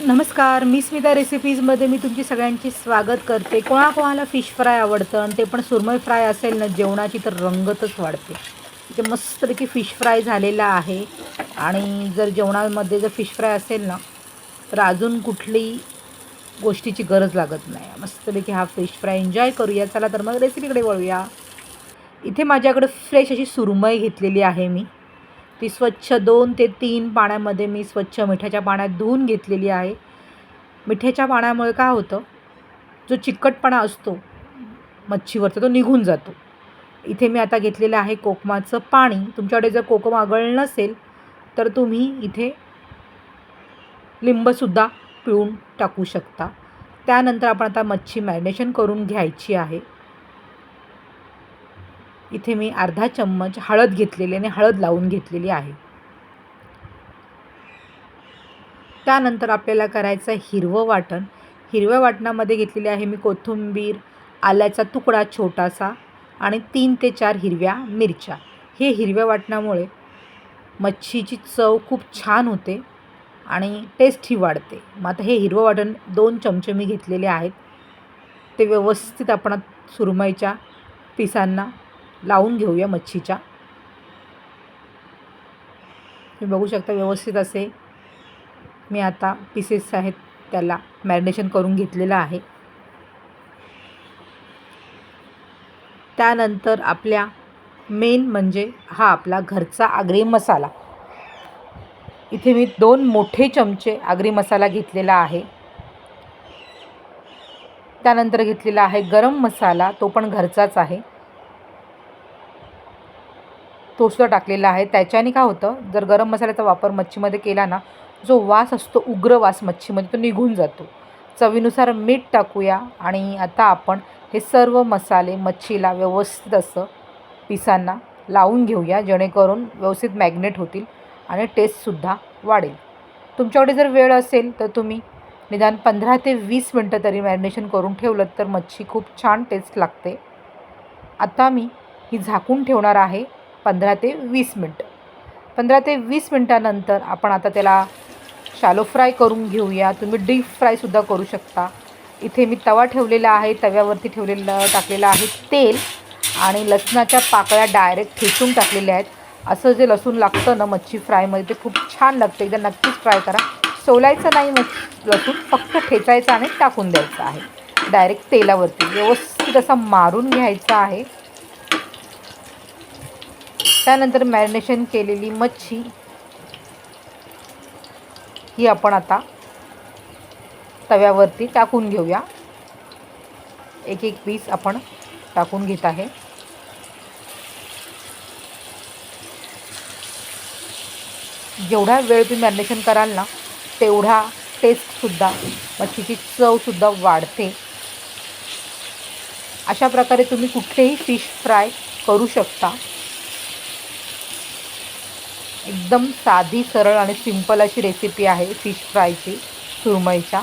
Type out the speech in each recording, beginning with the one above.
नमस्कार मी स्मिता रेसिपीजमध्ये मी तुमची सगळ्यांची स्वागत करते. कोणाकोणाला फिश फ्राय आवडतं आणि ते पण सुरमई फ्राय असेल ना जेवणाची तर रंगतच वाढते. इथे मस्तपैकी फिश फ्राय झालेला आहे. आणि जर जेवणामध्ये जर फिश फ्राय असेल ना तर अजून कुठली गोष्टीची गरज लागत नाही. मस्तपैकी हा फिश फ्राय एन्जॉय करूया. चला तर मग रेसिपीकडे वळूया. इथे माझ्याकडे फ्रेश अशी सुरमई घेतलेली आहे मी. ती स्वच्छ दोन ते तीन पाण्यामध्ये मी स्वच्छ मिठाच्या पाण्यात धुवून घेतलेली आहे. मिठाच्या पाण्यामुळे काय होतं? जो चिकटपणा असतो मच्छीवरचा तो निघून जातो. इथे मी आता घेतलेलं आहे कोकमाचं पाणी. तुमच्याकडे जर कोकम आगळ नसेल तर तुम्ही इथे लिंबसुद्धा पिळून टाकू शकता. त्यानंतर आपण आता मच्छी मॅरिनेशन करून घ्यायची आहे. इथे मी अर्धा चम्मच हळद घेतलेली आणि हळद लावून घेतलेली आहे. त्यानंतर आपल्याला करायचं आहे हिरवं वाटण. हिरव्या वाटणामध्ये घेतलेले आहे मी कोथिंबीर आल्याचा तुकडा छोटासा आणि तीन ते चार हिरव्या मिरच्या. हे हिरव्या वाटणामुळे मच्छीची चव खूप छान होते आणि टेस्टही वाढते. मग आता हे हिरवं वाटण दोन चमचे मी घेतलेले आहेत. ते व्यवस्थित आपण सुरमईच्या पिसांना लावून घेऊया मच्छीच्या. तुम्ही बघू शकता व्यवस्थित असे. मी आता पीसेस आहेत त्याला मॅरिनेशन करून घेतलेलं आहे. त्यानंतर आपल्या मेन म्हणजे हा आपला घरचा आगरी मसाला. इथे मी दोन मोठे चमचे आगरी मसाला घेतलेला आहे. त्यानंतर घेतलेला आहे गरम मसाला तो पण घरचाच आहे. तो सुद्धा टाकलेला आहे. त्याच्याने काय होतं जर गरम मसाल्याचा वापर मच्छीमध्ये केला ना जो वास असतो उग्र वास मच्छीमध्ये तो निघून जातो. चवीनुसार मीठ टाकूया आणि आता आपण हे सर्व मसाले मच्छीला व्यवस्थित असं पिसांना लावून घेऊया जेणेकरून व्यवस्थित मॅग्नेट होतील आणि टेस्टसुद्धा वाढेल. तुमच्याकडे जर वेळ असेल तर तुम्ही निदान पंधरा ते वीस मिनटं तरी मॅरिनेशन करून ठेवलं तर मच्छी खूप छान टेस्ट लागते. आता मी ही झाकून ठेवणार आहे. पंधरा ते वीस मिनटं. पंधरा ते वीस मिनटानंतर आपण आता त्याला शालो फ्राय करून घेऊया. तुम्ही डीप फ्रायसुद्धा करू शकता. इथे मी तवा ठेवलेला आहे तव्यावरती ठेवलेलं टाकलेलं आहे तेल आणि लसणाच्या पाकळ्या डायरेक्ट ठेचून टाकलेल्या आहेत. असं जे लसूण लागतं ना मच्छी फ्रायमध्ये ते खूप छान लागतं. एकदा नक्कीच फ्राय करा. सोलायचं नाही मच्छी लसूण फक्त ठेचायचं आणि टाकून द्यायचं आहे. डायरेक्ट तेलावरती. व्यवस्थित असा मारून घ्यायचा आहे. त्यानंतर मॅरिनेशन केलेली मच्छी. ही आपण आता तव्यावरती टाकून घेऊया. एक एक पीस आपण टाकून घेत आहे. जेवढा वेळ तुम्ही मॅरिनेशन कराल ना तेवढा टेस्टसुद्धा मच्छीची चवसुद्धा वाढते. अशा प्रकारे तुम्ही कुठलेही फिश फ्राय करू शकता. एकदम साधी सरळ आणि सिंपल अशी रेसिपी आहे फिश फ्रायची सुरमईच्या.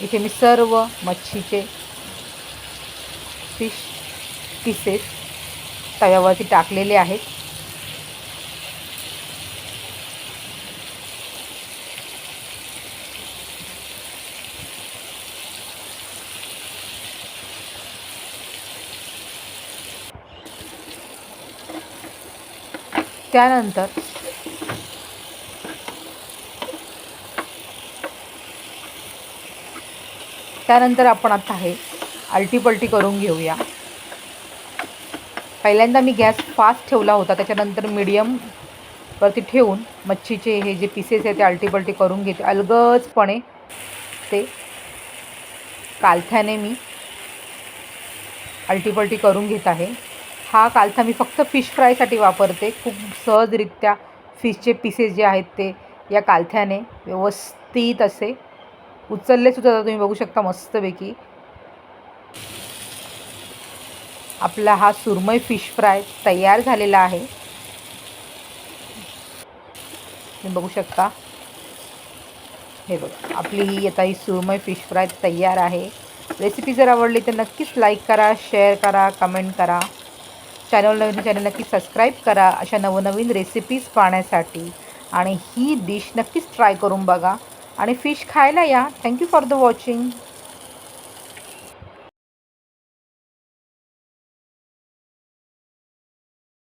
इथे मी सर्व मच्छीचे फिश पीसेस तव्यावरती टाकलेले आहेत. त्यानंतर त्यानंतर आपण आता हे आलटीपलटी करून घेऊया. पहिल्यांदा मी गॅस फास्ट ठेवला होता त्याच्यानंतर मीडियम वरती ठेवून मच्छीचे हे जे पीसेस आहे ते आलटीपलटी करून घेते. अलगजपणे ते कालथ्याने मी आलटीपलटी करून घेत आहे. हा कालथा मी फक्त फिश फ्रायसाठी वापरते. खूप सहजरित्या फिशचे पीसेस जे आहेत ते या कालथ्याने व्यवस्थित असे उचललेसुद्धा जातात. तुम्ही बघू शकता मस्तपैकी. आपला हा सुरमई फिश फ्राय तयार झालेला आहे. तुम्ही बघू शकता. हे बघा आपली ही आता ही सुरमई फिश फ्राय तयार आहे. रेसिपी जर आवडली तर नक्कीच लाईक करा शेअर करा कमेंट करा. चॅनल नवीन चॅनल नक्की सबस्क्राईब करा अशा नवनवीन रेसिपीज पाहण्यासाठी. आणि ही डिश नक्कीच ट्राय करून बघा. आणि फिश खायला या. Thank you for the watching